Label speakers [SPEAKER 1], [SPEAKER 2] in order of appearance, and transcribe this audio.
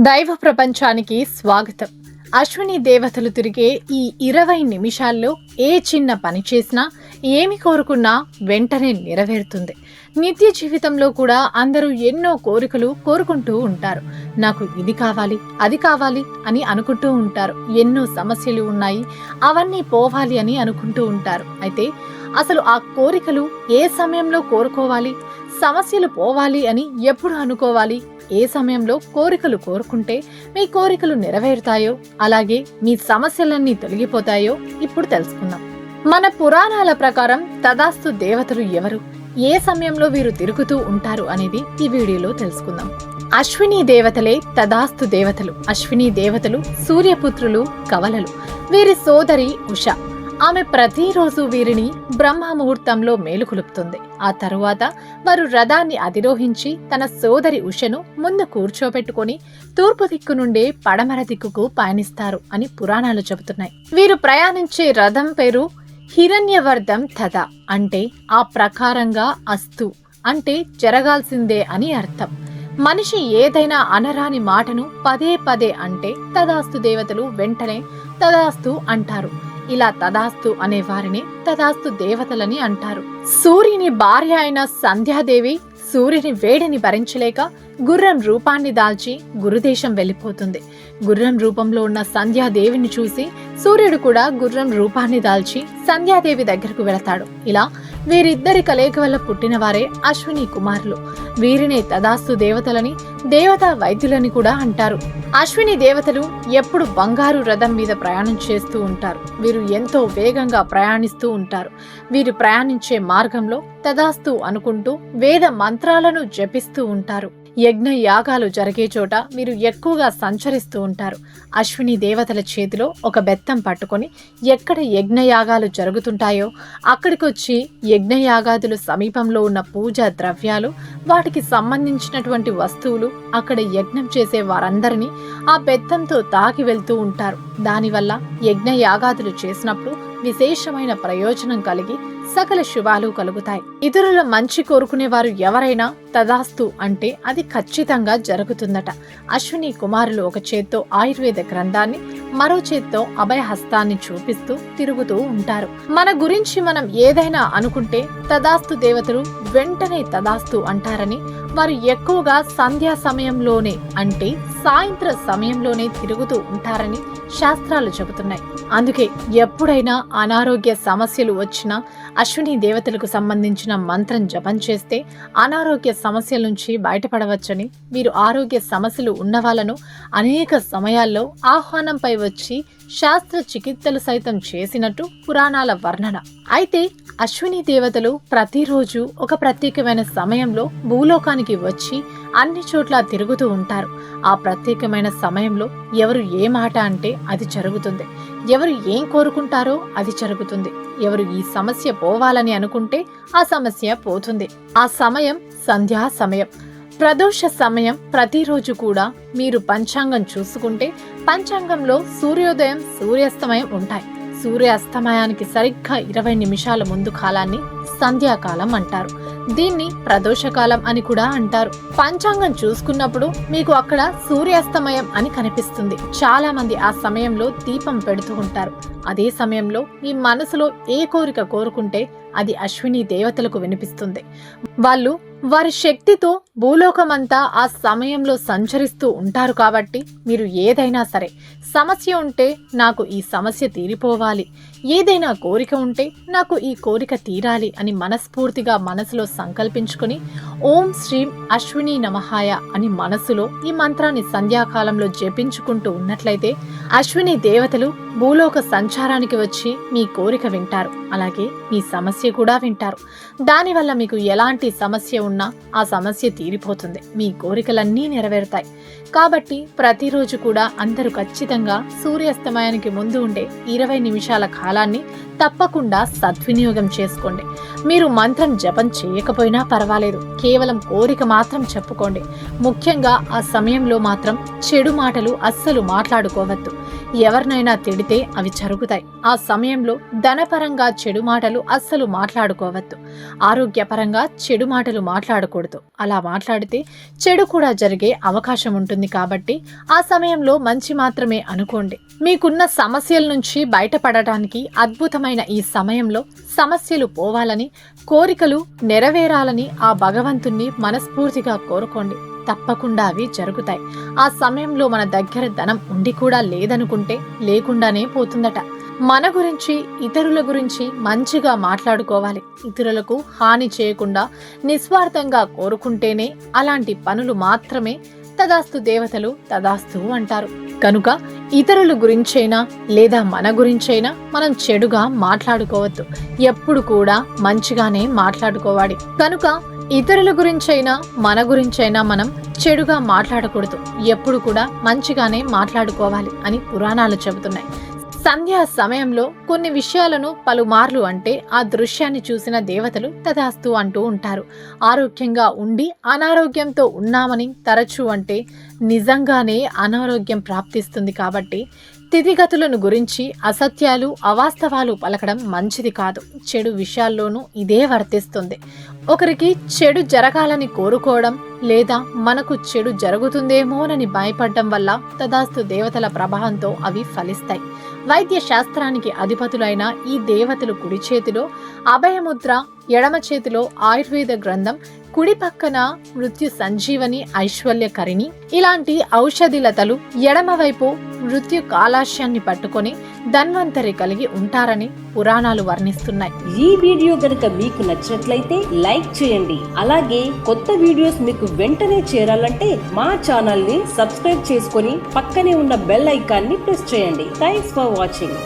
[SPEAKER 1] దైవ ప్రపంచానికి స్వాగతం. అశ్విని దేవతలు తిరిగే ఈ ఇరవై నిమిషాల్లో ఏ చిన్న పని చేసినా ఏమి కోరుకున్నా వెంటనే నెరవేరుతుంది. నిత్య జీవితంలో కూడా అందరూ ఎన్నో కోరికలు కోరుకుంటూ ఉంటారు. నాకు ఇది కావాలి అది కావాలి అని అనుకుంటూ ఉంటారు. ఎన్నో సమస్యలు ఉన్నాయి అవన్నీ పోవాలి అని అనుకుంటూ ఉంటారు. అయితే అసలు ఆ కోరికలు ఏ సమయంలో కోరుకోవాలి సమస్యలు పోవాలి అని ఎప్పుడు అనుకోవాలి ఏ సమయంలో కోరికలు కోరుకుంటే మీ కోరికలు నెరవేరుతాయో అలాగే మీ సమస్యలన్నీ తొలగిపోతాయో ఇప్పుడు తెలుసుకుందాం. మన పురాణాల ప్రకారం తదాస్తు దేవతలు ఎవరు? ఏ సమయంలో వీరు తిరుగుతూ ఉంటారు అనేది ఈ వీడియోలో తెలుసుకుందాం. అశ్విని దేవతలే తదాస్తు దేవతలు. అశ్విని దేవతలు సూర్యపుత్రులు కవలలు. వీరి సోదరి ఉష. ఆమె ప్రతిరోజు వీరిని బ్రహ్మ ముహూర్తంలో మేలుకొలుపుతుంది ఆ తరువాత వారు రథాన్ని అధిరోహించి తన సోదరి ఉషను ముందు కూర్చోబెట్టుకుని తూర్పు దిక్కు నుండే పడమర దిక్కుకు పయనిస్తారు అని పురాణాలు చెబుతున్నాయి. వీరు ప్రయాణించే రథం పేరు హిరణ్యవర్ధం తథ అంటే ఆ ప్రకారంగా అస్తు అంటే జరగాల్సిందే అని అర్థం. మనిషి ఏదైనా అనరాని మాటను పదే పదే అంటే తదాస్తు దేవతలు వెంటనే తదాస్తు అంటారు. ఇలా తదాస్తు అనే వారిని తదాస్తు దేవతలని అంటారు. సూర్యుని భార్య అయిన సంధ్యాదేవి సూర్యుని వేడిని భరించలేక గుర్రం రూపాన్ని దాల్చి గురుదేశం వెళ్ళిపోతుంది. గుర్రం రూపంలో ఉన్న సంధ్యాదేవిని చూసి సూర్యుడు కూడా గుర్రం రూపాన్ని దాల్చి సంధ్యాదేవి దగ్గరకు వెళతాడు. ఇలా వీరిద్దరి కలయిక వల్ల పుట్టిన వారే అశ్విని కుమారులు. వీరినే తదాస్తు దేవతలని దేవతా వైద్యులని కూడా అంటారు. అశ్విని దేవతలు ఎప్పుడు బంగారు రథం మీద ప్రయాణం చేస్తూ ఉంటారు. వీరు ఎంతో వేగంగా ప్రయాణిస్తూ ఉంటారు. వీరు ప్రయాణించే మార్గంలో తదాస్తు అనుకుంటూ వేద మంత్రాలను జపిస్తూ ఉంటారు. యజ్ఞ యాగాలు జరిగే చోట మీరు ఎక్కువగా సంచరిస్తూ ఉంటారు. అశ్విని దేవతల చేతిలో ఒక బెత్తం పట్టుకొని ఎక్కడ యజ్ఞయాగాలు జరుగుతుంటాయో అక్కడికొచ్చి యజ్ఞయాగాదులు సమీపంలో ఉన్న పూజా ద్రవ్యాలు వాటికి సంబంధించినటువంటి వస్తువులు అక్కడ యజ్ఞం చేసే వారందరినీ ఆ బెత్తంతో తాకి వెళ్తూ ఉంటారు. దానివల్ల యజ్ఞ యాగాదులు చేసినప్పుడు విశేషమైన ప్రయోజనం కలిగి సకల శుభాలు కలుగుతాయి. ఇతరుల మంచి కోరుకునేవారు ఎవరైనా తదాస్తు అంటే అది ఖచ్చితంగా జరుగుతుందట. అశ్విని కుమారులు ఒక చేత్తో ఆయుర్వేద గ్రంథాన్ని మరో చేత్తో అభయహస్తాన్ని చూపిస్తూ తిరుగుతూ ఉంటారు. మన గురించి మనం ఏదైనా అనుకుంటే తదాస్తు దేవతలు వెంటనే తదాస్తు అంటారని వారు ఎక్కువగా సంధ్యా సమయంలోనే అంటే సాయంత్ర సమయంలోనే తిరుగుతూ ఉంటారని శాస్త్రాలు చెబుతున్నాయి. అందుకే ఎప్పుడైనా అనారోగ్య సమస్యలు వచ్చినా అశ్విని దేవతలకు సంబంధించిన మంత్రం జపం చేస్తే అనారోగ్య సమస్యల నుంచి బయటపడవచ్చని వీరు ఆరోగ్య సమస్యలు ఉన్న వాళ్ళను అనేక సమయాల్లో ఆహ్వానంపై వచ్చి శాస్త్ర చికిత్సలు సైతం చేసినట్టు పురాణాల వర్ణన. అయితే అశ్విని దేవతలు ప్రతిరోజు ఒక ప్రత్యేకమైన సమయంలో భూలోకానికి వచ్చి అన్ని చోట్ల తిరుగుతూ ఉంటారు. ఆ ప్రత్యేకమైన సమయంలో ఎవరు ఏ మాట అంటే అది జరుగుతుంది. ఎవరు ఏం కోరుకుంటారో అది జరుగుతుంది. ఎవరు ఈ సమస్య పోవాలని అనుకుంటే ఆ సమస్య పోతుంది. ఆ సమయం సంధ్యా సమయం. ప్రదోష సమయం ప్రతిరోజు కూడా మీరు పంచాంగం చూసుకుంటే పంచాంగంలో సూర్యోదయం సూర్యాస్తమయం ఉంటాయి. సూర్యాస్తమయానికి సరిగ్గా ఇరవై నిమిషాల ముందు కాలాన్ని సంధ్యాకాలం అంటారు. దీన్ని ప్రదోషకాలం అని కూడా అంటారు. పంచాంగం చూసుకున్నప్పుడు మీకు అక్కడ సూర్యాస్తమయం అని కనిపిస్తుంది. చాలా మంది ఆ సమయంలో దీపం పెడుతూ ఉంటారు. అదే సమయంలో మీ మనసులో ఏ కోరిక కోరుకుంటే అది అశ్విని దేవతలకు వినిపిస్తుంది. వాళ్ళు వారి శక్తితో భూలోకమంతా ఆ సమయంలో సంచరిస్తూ ఉంటారు కాబట్టి మీరు ఏదైనా సరే సమస్య ఉంటే నాకు ఈ సమస్య తీరిపోవాలి. ఏదైనా కోరిక ఉంటే నాకు ఈ కోరిక తీరాలి అని మనస్ఫూర్తిగా మనసులో సంకల్పించుకుని ఓం శ్రీం అశ్విని నమహాయ అని మనసులో ఈ మంత్రాన్ని సంధ్యాకాలంలో జపించుకుంటూ ఉన్నట్లయితే అశ్విని దేవతలు భూలోక సంచారానికి వచ్చి మీ కోరిక వింటారు. అలాగే మీ సమస్య కూడా వింటారు. దానివల్ల మీకు ఎలాంటి సమస్య ఉన్నా ఆ సమస్య తీరిపోతుంది. మీ కోరికలన్నీ నెరవేరుతాయి. కాబట్టి ప్రతిరోజు కూడా అందరూ ఖచ్చితంగా సూర్యాస్తమయానికి ముందు ఉండే ఇరవై నిమిషాల కాలాన్ని తప్పకుండా సద్వినియోగం చేసుకోండి. మీరు మంత్రం జపం చేయకపోయినా పర్వాలేదు. కేవలం కోరిక మాత్రం చెప్పుకోండి. ముఖ్యంగా ఆ సమయంలో మాత్రం చెడు మాటలు అస్సలు మాట్లాడుకోవద్దు. ఎవరినైనా తిడితే అవి జరుగుతాయి. ఆ సమయంలో ధనపరంగా చెడు మాటలు అస్సలు మాట్లాడుకోవద్దు. ఆరోగ్యపరంగా చెడు మాటలు మాట్లాడకూడదు. అలా మాట్లాడితే చెడు కూడా జరిగే అవకాశం ఉంటుంది కాబట్టి ఆ సమయంలో మంచి మాత్రమే అనుకోండి. మీకున్న సమస్యల నుంచి బయటపడటానికి అద్భుతమైన ఈ సమయంలో సమస్యలు పోవాలని కోరికలు నెరవేరాలని ఆ భగవంతుణ్ణి మనస్ఫూర్తిగా కోరుకోండి. తప్పకుండా అవి జరుగుతాయి. ఆ సమయంలో మన దగ్గర ధనం ఉండి కూడా లేదనుకుంటే లేకుండానే పోతుందట. మన గురించి ఇతరుల గురించి మంచిగా మాట్లాడుకోవాలి. ఇతరులకు హాని చేయకుండా నిస్వార్థంగా కోరుకుంటేనే అలాంటి పనులు మాత్రమే తదాస్తు దేవతలు తదాస్తు అంటారు. కనుక ఇతరుల గురించైనా లేదా మన గురించైనా మనం చెడుగా మాట్లాడుకోవద్దు. ఎప్పుడు కూడా మంచిగానే మాట్లాడుకోవాలి. కనుక ఇతరుల గురించైనా మన గురించైనా మనం చెడుగా మాట్లాడకూడదు. ఎప్పుడు కూడా మంచిగానే మాట్లాడుకోవాలి అని పురాణాలు చెబుతున్నాయి. సంధ్యా సమయంలో కొన్ని విషయాలను పలుమార్లు అంటే ఆ దృశ్యాన్ని చూసిన దేవతలు తదాస్తు అంటూ ఉంటారు. ఆరోగ్యంగా ఉండి అనారోగ్యంతో ఉన్నామని తరచూ అంటే నిజంగానే అనారోగ్యం ప్రాప్తిస్తుంది కాబట్టి స్థితిగతులను గురించి అసత్యాలు అవాస్తవాలు పలకడం మంచిది కాదు. చెడు విషయాల్లోనూ ఇదే వర్తిస్తుంది. ఒకరికి చెడు జరగాలని కోరుకోవడం లేదా మనకు చెడు జరుగుతుందేమోనని భయపడడం వల్ల తదాస్తు దేవతల ప్రభావంతో అవి ఫలిస్తాయి. వైద్య శాస్త్రానికి అధిపతులైన ఈ దేవతలు కుడి చేతిలో అభయముద్ర ఎడమ చేతిలో ఆయుర్వేద గ్రంథం కుడి పక్కన మృత్యు సంజీవని ఐశ్వర్యకరిణి. ఇలాంటి ఔషధి లతలు ఎడమవైపు మృత్యు కాలాశ్యాన్ని పట్టుకొని ధన్వంతరి కలిగి ఉంటారని పురాణాలు వర్ణిస్తున్నాయి.
[SPEAKER 2] ఈ వీడియో గనుక మీకు నచ్చినట్లయితే లైక్ చేయండి. అలాగే కొత్త వీడియోస్ మీకు వెంటనే చేరాలంటే మా ఛానల్ని సబ్స్క్రైబ్ చేసుకొని పక్కనే ఉన్న బెల్ ఐకాన్ని ప్రెస్ చేయండి. Thanks for watching